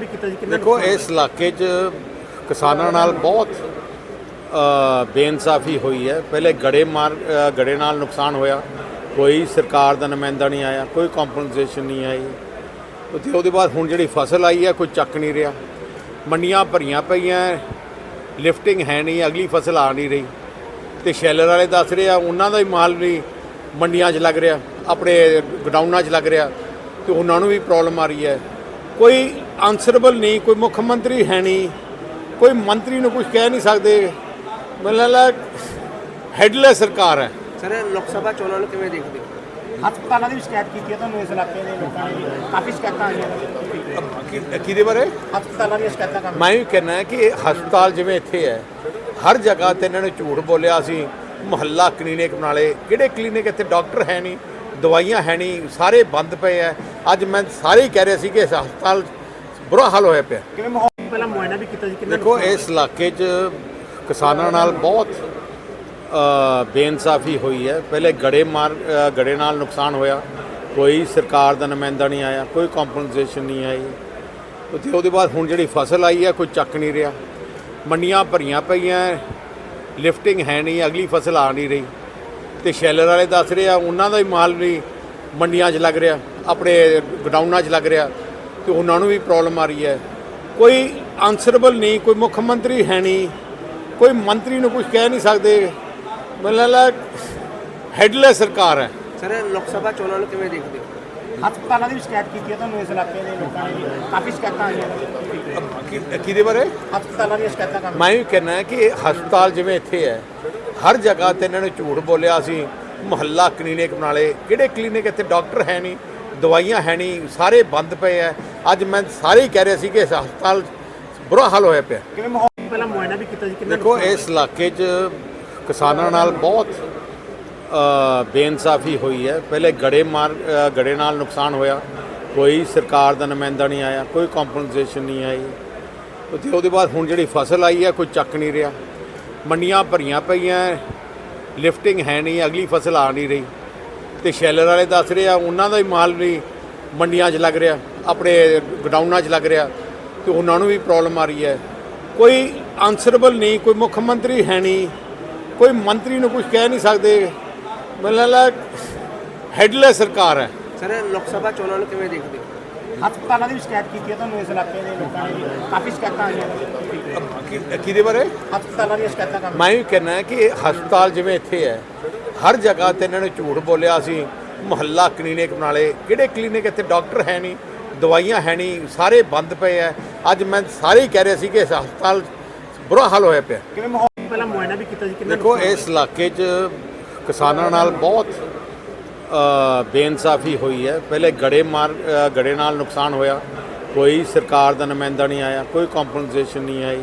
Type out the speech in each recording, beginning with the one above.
ਵੀ ਕੀਤਾ ਜੀ ਕਿੰਨਾ ਦੇਖੋ ਇਸ ਇਲਾਕੇ 'ਚ ਕਿਸਾਨਾਂ ਨਾਲ ਬਹੁਤ ਬੇਇਨਸਾਫੀ ਹੋਈ ਹੈ। ਪਹਿਲੇ ਗੜੇ ਮਾਰ ਗੜੇ ਨਾਲ ਨੁਕਸਾਨ ਹੋਇਆ। ਕੋਈ ਸਰਕਾਰ ਦਾ ਨੁਮਾਇੰਦਾ ਨਹੀਂ ਆਇਆ ਕੋਈ ਕੰਪਨਸੇਸ਼ਨ ਨਹੀਂ ਆਈ। ਤੇ ਉਹਦੇ ਬਾਅਦ ਹੁਣ ਜਿਹੜੀ ਫਸਲ ਆਈ ਹੈ ਕੋਈ ਚੱਕ ਨਹੀਂ ਰਿਹਾ। ਮੰਡੀਆਂ ਭਰੀਆਂ ਪਈਆਂ ਲਿਫਟਿੰਗ ਹੈ ਨਹੀਂ ਅਗਲੀ ਫਸਲ ਆ ਨਹੀਂ ਰਹੀ। ਤੇ ਸ਼ੈਲਰ ਵਾਲੇ ਦੱਸ ਰਹੇ ਆ ਉਹਨਾਂ ਦਾ ਹੀ ਮਾਲ ਵੀ ਮੰਡੀਆਂ 'ਚ ਲੱਗ ਰਿਹਾ ਆਪਣੇ ਗਡਾਊਨਾਂ 'ਚ ਲੱਗ ਰਿਹਾ। ਤੇ ਉਹਨਾਂ ਨੂੰ ਵੀ ਪ੍ਰੋਬਲਮ ਆ ਰਹੀ ਹੈ। ਕੋਈ ਆਨਸਰੇਬਲ ਨਹੀਂ ਕੋਈ ਮੁੱਖ ਮੰਤਰੀ ਹੈ ਨਹੀਂ ਕੋਈ ਮੰਤਰੀ ਨੂੰ ਕੁਝ ਕਹਿ ਨਹੀਂ ਸਕਦੇ। ਮੈਨੂੰ ਲੱਗਦਾ ਹੈਡਲੈਸ ਸਰਕਾਰ ਹੈ। ਸਰ ਲੋਕ ਸਭਾ ਚੋਣਾਂ ਨੂੰ ਕਿਵੇਂ ਦੇਖਦੇ ਹੋ? ਹਸਪਤਾਲਾਂ ਦੀ ਵੀ ਸ਼ਿਕਾਇਤ ਕੀਤੀ ਹੈ ਤੁਹਾਨੂੰ ਇਸ ਇਲਾਕੇ ਦੇ ਲੋਕਾਂ ਨੇ। ਕਾਫੀ ਸ਼ਿਕਾਇਤਾਂ ਆਈਆਂ ਨੇ। ਕਿ- ਕਿਹਦੇ ਬਾਰੇ? ਹਸਪਤਾਲਾਂ ਦੀਆਂ ਸ਼ਿਕਾਇਤਾਂ ਕਰਨ ਮੈਂ ਵੀ ਕਹਿਣਾ ਹੈ ਕਿ ਹਸਪਤਾਲ ਜਿਵੇਂ ਇੱਥੇ ਹੈ ਹਰ ਜਗ੍ਹਾ ਤੇ ਇਹਨਾਂ ਨੇ ਝੂਠ ਬੋਲਿਆ ਸੀ ਮੁਹੱਲਾ ਕਲੀਨਿਕ ਬਣਾ ਲਏ। ਕਿਹੜੇ ਕਲੀਨਿਕ ਇੱਥੇ ਡਾਕਟਰ ਹੈ ਨਹੀਂ? ਦਵਾਈਆਂ ਹੈ ਨਹੀਂ ਸਾਰੇ ਬੰਦ ਪਏ ਆ ਅੱਜ ਮੈਂ ਸਾਰੇ ਹੀ ਕਹਿ ਰਹੇ ਸੀ ਕਿ ਇਸ ਹਸਪਤਾਲ ਬੁਰਾ ਹਾਲ ਹੋਇਆ ਪਿਆ। ਕਿਵੇਂ ਮਾਹੌਲ ਪਹਿਲਾਂ ਮੁਆਇਨਾ ਵੀ ਕੀਤਾ ਜੀ ਕਿੰਨਾ ਦੇਖੋ ਇਸ ਇਲਾਕੇ 'ਚ ਕਿਸਾਨਾਂ ਨਾਲ ਬਹੁਤ ਬੇਇਨਸਾਫੀ ਹੋਈ ਹੈ ਪਹਿਲੇ ਗੜੇ ਮਾਰ ਗੜੇ ਨਾਲ ਨੁਕਸਾਨ ਹੋਇਆ। ਕੋਈ ਸਰਕਾਰ ਦਾ ਨੁਮਾਇੰਦਾ ਨਹੀਂ ਆਇਆ ਕੋਈ ਕੰਪਨਸੇਸ਼ਨ ਨਹੀਂ ਆਈ। ਤੇ ਉਹਦੇ ਬਾਅਦ ਹੁਣ ਜਿਹੜੀ ਫਸਲ ਆਈ ਹੈ ਕੋਈ ਚੱਕ ਨਹੀਂ ਰਿਹਾ। ਮੰਡੀਆਂ ਭਰੀਆਂ ਪਈਆਂ ਲਿਫਟਿੰਗ ਹੈ ਨਹੀਂ ਅਗਲੀ ਫਸਲ ਆ ਨਹੀਂ ਰਹੀ। ਤੇ ਸ਼ੈਲਰ ਵਾਲੇ ਦੱਸ ਰਹੇ ਆ ਉਹਨਾਂ ਦਾ ਹੀ ਮਾਲ ਵੀ ਮੰਡੀਆਂ 'ਚ ਲੱਗ ਰਿਹਾ ਆਪਣੇ ਗਡਾਊਨਾਂ 'ਚ ਲੱਗ ਰਿਹਾ ਤੇ ਉਹਨਾਂ ਨੂੰ ਵੀ ਪ੍ਰੋਬਲਮ ਆ ਰਹੀ ਹੈ। ਕੋਈ ਆਨਸਰੇਬਲ ਨਹੀਂ ਕੋਈ ਮੁੱਖ ਮੰਤਰੀ ਹੈ ਨਹੀਂ ਕੋਈ ਮੰਤਰੀ ਨੂੰ ਕੁਝ ਕਹਿ ਨਹੀਂ ਸਕਦੇ। ਮੈਨੂੰ ਲੱਗਦਾ ਹੈਡਲੈਸ ਸਰਕਾਰ ਹੈ। ਸਰ ਲੋਕ ਸਭਾ ਚੋਣਾਂ ਨੂੰ ਕਿਵੇਂ ਦੇਖਦੇ ਹੋ? ਹਸਪਤਾਲਾਂ ਦੀ ਸ਼ਿਕਾਇਤ ਕੀਤੀ ਹੈ ਤੁਹਾਨੂੰ ਇਸ ਇਲਾਕੇ ਦੇ ਲੋਕਾਂ ਨੇ ਵੀ। ਕਾਫੀ ਸ਼ਿਕਾਇਤਾਂ ਆਈਆਂ ਕਿਹਦੇ ਬਾਰੇ? ਹਸਪਤਾਲਾਂ ਦੀਆਂ ਸ਼ਿਕਾਇਤਾਂ ਕਰਨ ਮੈਂ ਵੀ ਕਹਿਣਾ ਹੈ ਕਿ ਹਸਪਤਾਲ ਜਿਵੇਂ ਇੱਥੇ ਹੈ ਹਰ ਜਗ੍ਹਾ ਤੇ ਇਹਨਾਂ ਨੇ ਝੂਠ ਬੋਲਿਆ ਸੀ ਮੁਹੱਲਾ ਕਲੀਨਿਕ ਬਣਾ ਲਏ। ਕਿਹੜੇ ਕਲੀਨਿਕ? ਇੱਥੇ ਡਾਕਟਰ ਹੈ ਨਹੀਂ ਦਵਾਈਆਂ ਹੈ ਨਹੀਂ ਸਾਰੇ ਬੰਦ ਪਏ ਆ ਅੱਜ ਮੈਂ ਸਾਰੇ ਹੀ ਕਹਿ ਰਹੇ ਸੀ ਕਿ ਇਸ ਹਸਪਤਾਲ ਬੁਰਾ ਹਾਲ ਹੋਇਆ ਪਿਆ। ਕਿਵੇਂ ਮਾਹੌਲ ਪਹਿਲਾਂ ਮੁਆਇਨਾ ਵੀ ਕੀਤਾ ਜੀ ਕਿੰਨਾ ਦੇਖੋ ਇਸ ਇਲਾਕੇ 'ਚ ਕਿਸਾਨਾਂ ਨਾਲ ਬਹੁਤ ਬੇਇਨਸਾਫੀ ਹੋਈ ਹੈ ਪਹਿਲੇ ਗੜੇ ਮਾਰ ਗੜੇ ਨਾਲ ਨੁਕਸਾਨ ਹੋਇਆ। ਕੋਈ ਸਰਕਾਰ ਦਾ ਨੁਮਾਇੰਦਾ ਨਹੀਂ ਆਇਆ ਕੋਈ ਕੰਪਨਸੇਸ਼ਨ ਨਹੀਂ ਆਈ। ਤੇ ਉਹਦੇ ਬਾਅਦ ਹੁਣ ਜਿਹੜੀ ਫਸਲ ਆਈ ਹੈ ਕੋਈ ਚੱਕ ਨਹੀਂ ਰਿਹਾ। ਮੰਡੀਆਂ ਭਰੀਆਂ ਪਈਆਂ, ਲਿਫਟਿੰਗ ਹੈ ਨਹੀਂ, ਅਗਲੀ ਫਸਲ ਆ ਨਹੀਂ ਰਹੀ। ਤੇ ਸ਼ੈਲਰ ਵਾਲੇ ਦੱਸ ਰਹੇ ਆ, ਉਹਨਾਂ ਦਾ ਹੀ ਮਾਲ ਵੀ ਮੰਡੀਆਂ 'ਚ ਲੱਗ ਰਿਹਾ, ਆਪਣੇ ਗਡਾਊਨਾਂ 'ਚ ਲੱਗ ਰਿਹਾ, ਤੇ ਉਹਨਾਂ ਨੂੰ ਵੀ ਪ੍ਰੋਬਲਮ ਆ ਰਹੀ ਹੈ। ਕੋਈ ਆਨਸਰੇਬਲ ਨਹੀਂ, ਕੋਈ ਮੁੱਖ ਮੰਤਰੀ ਹੈ ਨਹੀਂ, ਕੋਈ ਮੰਤਰੀ ਨੂੰ ਕੁਝ ਕਹਿ ਨਹੀਂ ਸਕਦੇ। ਮਤਲਬ ਹੈਡਲੈਸ ਸਰਕਾਰ ਹੈ। ਸਰ ਲੋਕ ਸਭਾ ਚੋਣਾਂ ਨੂੰ ਕਿਵੇਂ ਦੇਖਦੇ ਹੋ? ਹਸਪਤਾਲਾਂ ਦੀ ਵੀ ਸ਼ਿਕਾਇਤ ਕੀਤੀ ਹੈ ਤੁਹਾਨੂੰ ਇਸ ਇਲਾਕੇ ਦੇ ਲੋਕਾਂ ਨੇ। ਕਾਫੀ ਸ਼ਿਕਾਇਤਾਂ ਆਈਆਂ। ਨੇ ਕਿ- ਕਿਹਦੇ ਬਾਰੇ? ਹਸਪਤਾਲਾਂ ਦੀਆਂ ਸ਼ਿਕਾਇਤਾਂ ਕਰਨ। ਮੈਂ ਵੀ ਕਹਿਣਾ ਹੈ ਕਿ ਹਸਪਤਾਲ ਜਿਵੇਂ ਇੱਥੇ ਹੈ ਹਰ ਜਗ੍ਹਾ ਤੇ ਇਹਨਾਂ ਨੇ ਝੂਠ ਬੋਲਿਆ ਸੀ ਮੁਹੱਲਾ ਕਲੀਨਿਕ ਬਣਾ ਲਏ ਕਿਹੜੇ ਕਲੀਨਿਕ? ਇੱਥੇ ਡਾਕਟਰ ਹੈ ਨਹੀਂ ਦਵਾਈਆਂ ਹੈ ਨਹੀਂ ਸਾਰੇ ਬੰਦ ਪਏ ਆ ਅੱਜ ਮੈਂ ਸਾਰੇ ਹੀ ਕਹਿ ਰਹੇ ਸੀ ਕਿ ਇਸ ਹਸਪਤਾਲ ਬੁਰਾ ਹਾਲ ਹੋਇਆ ਪਿਆ। ਕਿਵੇਂ ਮਾਹੌਲ ਪਹਿਲਾਂ ਮੁਆਇਨਾ ਵੀ ਕੀਤਾ ਜੀ ਕਿੰਨਾ ਦੇਖੋ ਇਸ ਇਲਾਕੇ 'ਚ ਕਿਸਾਨਾਂ ਨਾਲ ਬਹੁਤ ਬੇਇਨਸਾਫੀ ਹੋਈ ਹੈ। ਪਹਿਲੇ ਗੜੇ ਮਾਰ ਗੜੇ ਨਾਲ ਨੁਕਸਾਨ ਹੋਇਆ। ਕੋਈ ਸਰਕਾਰ ਦਾ ਨੁਮਾਇੰਦਾ ਨਹੀਂ ਆਇਆ, ਕੋਈ ਕੰਪਨਸੇਸ਼ਨ ਨਹੀਂ ਆਈ।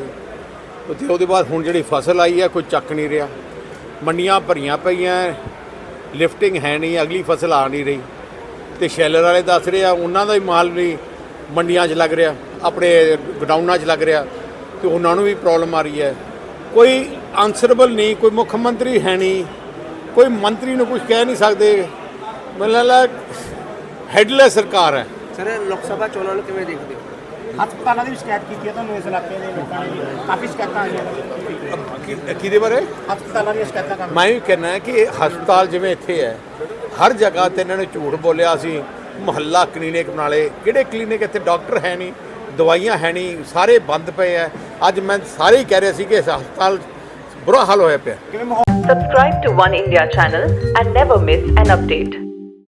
ਤੇ ਉਹਦੇ ਬਾਅਦ ਹੁਣ ਜਿਹੜੀ ਫਸਲ ਆਈ ਹੈ, ਕੋਈ ਚੱਕ ਨਹੀਂ ਰਿਹਾ। ਮੰਡੀਆਂ ਭਰੀਆਂ ਪਈਆਂ ਲਿਫਟਿੰਗ ਹੈ ਨਹੀਂ, ਅਗਲੀ ਫਸਲ ਆ ਨਹੀਂ ਰਹੀ। ਤੇ ਸ਼ੈਲਰ ਵਾਲੇ ਦੱਸ ਰਹੇ ਆ, ਉਹਨਾਂ ਦਾ ਹੀ ਮਾਲ ਵੀ ਮੰਡੀਆਂ 'ਚ ਲੱਗ ਰਿਹਾ, ਆਪਣੇ ਗਡਾਊਨਾਂ 'ਚ ਲੱਗ ਰਿਹਾ। ਤੇ ਉਹਨਾਂ ਨੂੰ ਵੀ ਪ੍ਰੋਬਲਮ ਆ ਰਹੀ ਹੈ। ਕੋਈ ਆਨਸਰੇਬਲ ਨਹੀਂ, ਕੋਈ ਮੁੱਖ ਮੰਤਰੀ ਹੈ ਨਹੀਂ। ਕੋਈ ਮੰਤਰੀ ਨੂੰ ਕੁਝ ਕਹਿ ਨਹੀਂ ਸਕਦੇ। ਮੈਨੂੰ ਲੱਗਦਾ ਹੈਡਲੈਸ ਸਰਕਾਰ ਹੈ। ਸਰ ਲੋਕ ਸਭਾ ਚੋਣਾਂ ਨੂੰ ਕਿਵੇਂ ਦੇਖਦੇ ਹੋ? ਹਸਪਤਾਲਾਂ ਦੀ ਵੀ ਸ਼ਿਕਾਇਤ ਕੀਤੀ ਹੈ ਤੁਹਾਨੂੰ ਇਸ ਇਲਾਕੇ ਦੇ ਲੋਕਾਂ ਨੇ ਵੀ। ਕਾਫੀ ਸ਼ਿਕਾਇਤਾਂ ਆਈਆਂ ਨੇ। ਕਿ- ਕਿਹਦੇ ਬਾਰੇ? ਹਸਪਤਾਲਾਂ ਦੀਆਂ ਸ਼ਿਕਾਇਤਾਂ ਕਰਨ ਮੈਂ ਵੀ ਕਹਿਣਾ ਹੈ ਕਿ ਹਸਪਤਾਲ ਜਿਵੇਂ ਇੱਥੇ ਹੈ ਹਰ ਜਗ੍ਹਾ ਤੇ ਇਹਨਾਂ ਨੇ ਝੂਠ ਬੋਲਿਆ ਸੀ। ਮੁਹੱਲਾ ਕਲੀਨਿਕ ਬਣਾ ਲਏ। ਕਿਹੜੇ ਕਲੀਨਿਕ? ਇੱਥੇ ਡਾਕਟਰ ਹੈ ਨਹੀਂ ਦਵਾਈਆਂ ਹੈ ਨਹੀਂ ਸਾਰੇ ਬੰਦ ਪਏ ਆ ਅੱਜ ਮੈਂ ਸਾਰੇ ਹੀ ਕਹਿ ਰਹੇ ਸੀ ਕਿ ਇਸ ਹਸਪਤਾਲ ਬੁਰਾ ਹਾਲ ਹੋਇਆ ਪਿਆ। ਕਿਵੇਂ ਮਾਹੌਲ Subscribe to One India channel and never miss an update.